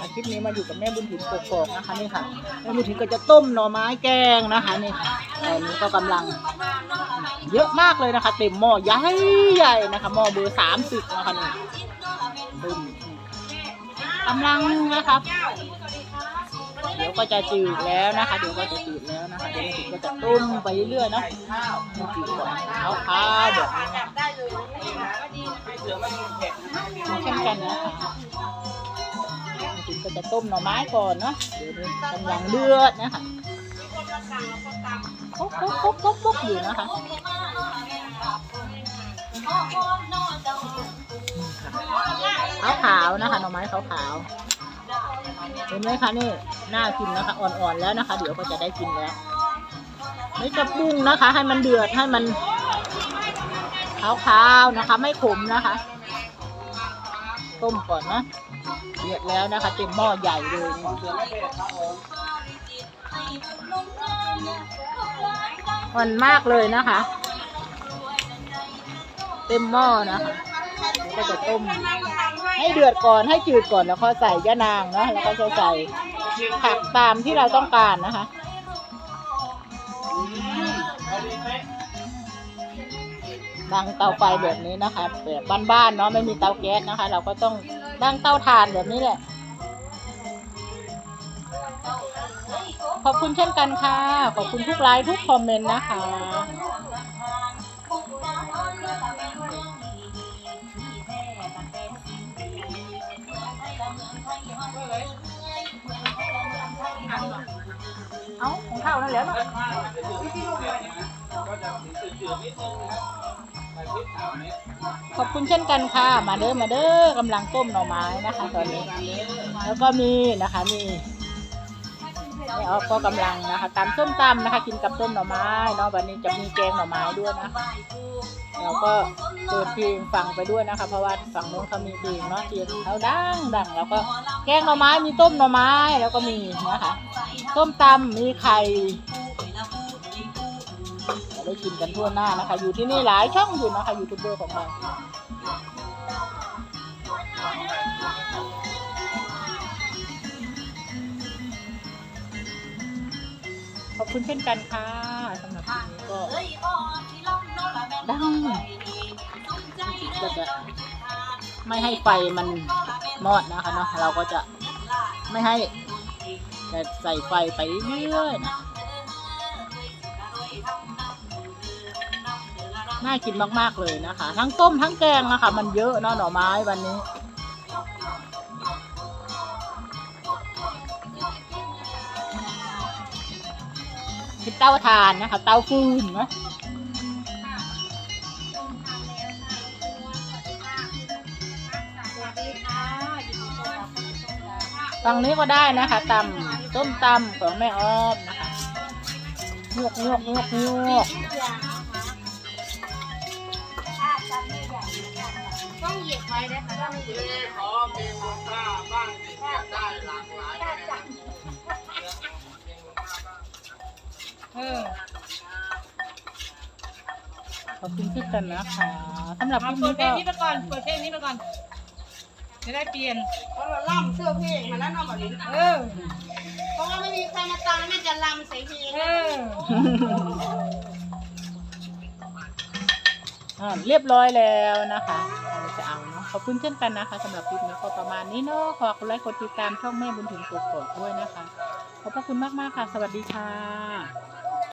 อาทิตย์นี้มาอยู่กับแม่บุญถิ่นกกอกนะคะนี่ค่ะแม่บุญถิ่นก็จะต้มหน่อไม้แกงนะคะนี่ตอนนี้ก็กำลังเยอะมากเลยนะคะ เต็มหม้อใหญ่ใหญ่ๆนะคะหม้อเบอร์สามสิบนะคะนี่ตึมกำลังนะครับเดี๋ยวก็จะจืดแล้วนะคะ เดี๋ยวก็จะจืดแล้วนะคะเดี๋ยวจืดก็จะต้มไปเรื่อยๆเนาะจืดก่อนขาวๆแบบนี้นเช่นกันนะคะ ก็จะต้มหน่อไม้ก่อนเนาะกำลังเลือดนะคะปุ๊บปุ๊บปุ๊บปุ๊บอยู่นะคะขาวๆนะคะหน่อไม้ขาวๆเห็นไหมคะนี่น่ากินนะคะอ่อนๆแล้วนะคะ เดี๋ยวก็จะได้กินแล้วไม่จะปรุงนะคะ ให้มันเดือดให้มันขาวๆนะคะ ไม่ขมนะคะ ต้มก่อนนะเดือดแล้วนะคะเต็มหม้อใหญ่เลยอ่อนมากเลยนะคะ เต็มหม้อนะคะก็จะต้ม ให้เดือดก่อนให้จืดก่อนแล้วก็ใส่ยะนางเนาะแล้วก็จะใส่ผักตามที่เราต้องการนะคะ ดังเตาไฟแบบนี้นะคะ แบบบ้านๆเนาะไม่มีเตาแก๊สนะคะ เราก็ต้องดังเตาถ่านแบบนี้แหละ ขอบคุณเช่นกันค่ะ ขอบคุณทุกไลค์ทุกคอมเมนต์นะคะเอาของข้านั่นแหล้วเนาะ ขอบคุณเช่นกันค่ะ มาเด้อมาเด้อกำลังต้มหน่อไม้นะคะ ตอนนี้ แล้วก็มีนะคะมีแม่ออฟก็กำลังนะคะตำส้มตำนะคะ กินกับต้มหน่อไม้เนาะวันนี้จะมีแกงหน่อไม้ด้วยนะคะเราก็เปิดเพลงฟังไปด้วยนะคะ เพราะว่าฝั่งโน้นเขามีเพลงเนาะเพลงเขาดังดังแล้วก็แกงหน่อไม้มีต้มหน่อไม้แล้วก็มีนะคะส้มตำมีไข่ ได้กินกันทั่วหน้านะคะ อยู่ที่นี่หลายช่องอยู่นะคะยูทูบเบอร์ของเราขอบคุณเช่นกันค่ะสำหรับคลิปนี้ก็ดังก็จะไม่ให้ไฟมันมอดนะคะเนาะเราก็จะไม่ให้จะใส่ไฟไปเรื่อยๆนะ น่ากินมากๆเลยนะคะ ทั้งต้มทั้งแกงนะคะ มันเยอะเนาะหน่อไม้วันนี้ เป็นเตาถ่านนะคะ เตาฟืนนะฝั่งนี้ก็ได้นะคะตำต้มตำของแม่อ้อมนะคะงวกงวกงวกงวก เหยียบไว้นะคะถ้าไม่เหยียบขอมีมูลค่าบ้างที่จะได้หลากหลายแนวเออขอบคุณเช่นกันนะคะสำหรับคเอาลิปเปินี้ดเพลก็งนี้ไปก่อนเปิดเพลงนี้ไปก่อนจะได้เปลี่ยน เพราะเราล่ำเสื้อเพลงมาแล้วเนาะแบบนี้เออ เพราะว่าไม่มีใครมาตังแม่จะล่ำใส่เพลงเอออ่า เรียบร้อยแล้วนะคะเราจะเอาเนาะขอบคุณเช่นกันนะคะสำหรับคลิปนี้ก็ประมาณนี้เนาะขอคุณไลค์กดติดตามช่องแม่บุญถึงกดกดด้วยนะคะ ขอบพระคุณมากๆค่ะ สวัสดีค่ะ